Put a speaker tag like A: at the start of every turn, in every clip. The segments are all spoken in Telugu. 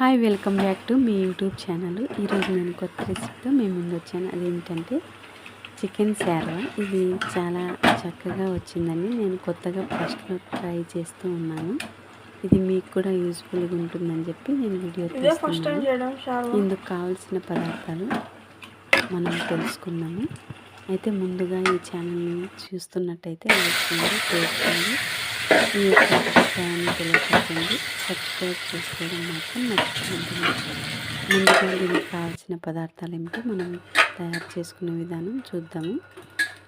A: హాయ్ వెల్కమ్ బ్యాక్ టు మీ యూట్యూబ్ ఛానల్. ఈరోజు నేను కొత్త రెసిపీతో మేము ముందు వచ్చాను. అదేంటంటే చికెన్ శారవ. ఇది చాలా చక్కగా వచ్చిందని నేను కొత్తగా ఫస్ట్లో ట్రై చేస్తూ ఉన్నాను. ఇది మీకు కూడా యూస్ఫుల్గా ఉంటుందని చెప్పి నేను వీడియో
B: ఫస్ట్
A: తీస్తున్నాను ఇందుకు కావాల్సిన పదార్థాలు మనం తెలుసుకుందాము. అయితే ముందుగా ఈ ఛానల్ని చూస్తున్నట్టయితే లైక్ చేయండి. ఈ యొక్క అభిప్రాయాన్ని సబ్స్క్రైబ్ చేసుకోవడం మాత్రం మర్చిపోతుంది ముందుగా దీనికి కావాల్సిన పదార్థాలు ఏమిటో మనం తయారు చేసుకునే విధానం చూద్దాము.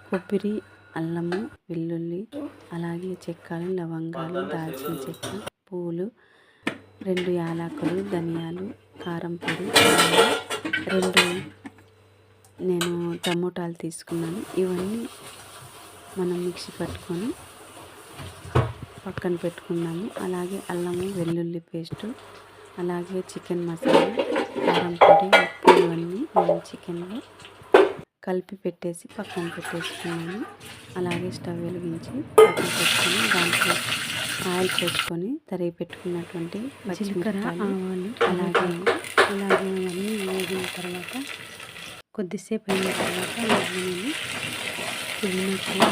A: కొబ్బరి అల్లము వెల్లుల్లి అలాగే చెక్కలు లవంగాలు దాల్చిన చెక్క పూలు రెండు యాలకులు ధనియాలు కారం పొడి రెండు నేను టమోటాలు తీసుకున్నాను. ఇవన్నీ మనం మిక్సీ పట్టుకొని పక్కన పెట్టుకున్నాము. అలాగే అల్లము వెల్లుల్లి పేస్టు అలాగే చికెన్ మసాలా కారం పొడి ఉప్పు ఇవన్నీ నేను చికెన్లో కలిపి పెట్టేసి పక్కన పెట్టేసుకున్నాను అలాగే స్టవ్ వెలిగించి పక్కన పెట్టుకొని దాంట్లో ఆయిల్ పోసుకొని తరిగి పెట్టుకున్నటువంటి పచ్చిమిరపకాయలు అలాగే అలాగే అవన్నీ వేగిన తర్వాత కొద్దిసేపు అయిన తర్వాత నేను పుదీనా కూడా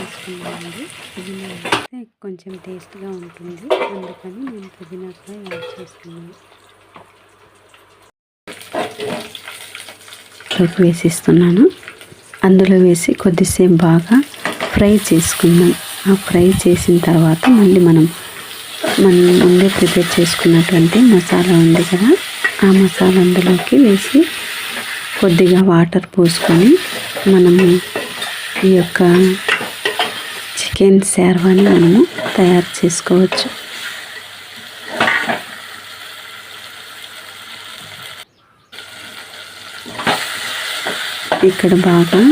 A: పుదీనా వేస్తే కొంచెం టేస్ట్గా ఉంటుంది. అందుకని నేను పుదీనా కూడా యాడ్ చేస్తున్నాను. లోకి వేసిస్తున్నాను. అందులో వేసి కొద్దిసేపు బాగా ఫ్రై చేసుకుందాం. ఆ ఫ్రై చేసిన తర్వాత మళ్ళీ మనం మనం ముందే ప్రిపేర్ చేసుకున్నటువంటి మసాలా ఉంది కదా ఆ మసాలా అందులోకి వేసి కొద్దిగా వాటర్ పోసుకొని మనము ఈ యొక్క చికెన్ శార్వాని మనము తయారు చేసుకోవచ్చు. ఇక్కడ బాగా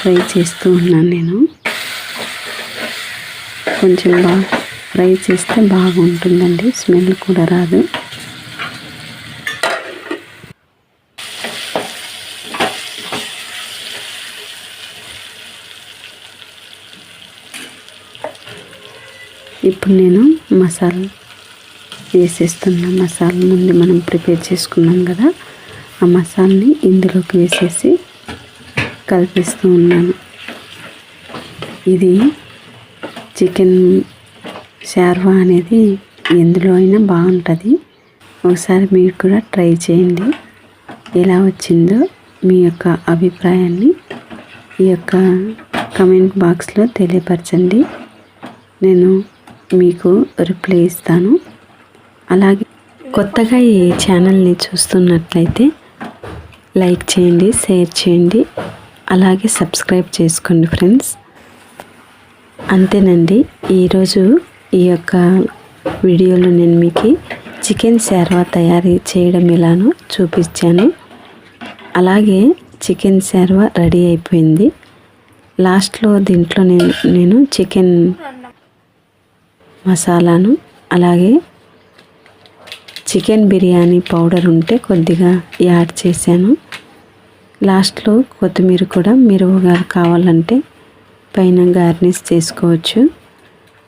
A: ఫ్రై చేస్తూ ఉన్నాను నేను. కొంచెం బాగా ఫ్రై చేస్తే బాగుంటుందండి. స్మెల్ కూడా రాదు. ఇప్పుడు నేను మసాలా వేసేస్తున్నా మసాలా ముందు మనం ప్రిపేర్ చేసుకున్నాం కదా ఆ మసాలాని ఇందులోకి వేసేసి కలిపిస్తూ ఉన్నాను. ఇది చికెన్ షార్వా అనేది ఎందులో అయినా బాగుంటుంది. ఒకసారి మీరు కూడా ట్రై చేయండి. ఎలా వచ్చిందో మీ యొక్క అభిప్రాయాన్ని ఈ యొక్క కమెంట్ బాక్స్లో తెలియపరచండి. నేను మీకు రిప్లై ఇస్తాను. అలాగే కొత్తగా ఈ ఛానల్ని చూస్తున్నట్లయితే లైక్ చేయండి షేర్ చేయండి. అలాగే సబ్స్క్రైబ్ చేసుకోండి ఫ్రెండ్స్. అంతేనండి ఈరోజు ఈ యొక్క వీడియోలో నేను మీకు చికెన్ శార్వా తయారీ చేయడం ఎలానో చూపించాను. అలాగే చికెన్ శార్వా రెడీ అయిపోయింది. లాస్ట్లో దీంట్లో నేను నేను చికెన్ మసాలాను అలాగే చికెన్ బిర్యానీ పౌడర్ ఉంటే కొద్దిగా యాడ్ చేశాను. లాస్ట్లో కొత్తిమీర కూడా మిరువుగా కావాలంటే పైన గార్నిష్ చేసుకోవచ్చు.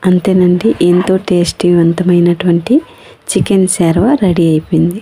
A: అంతేనండి ఎంతో టేస్టీవంతమైనటువంటి చికెన్ శార్వా రెడీ అయిపోయింది.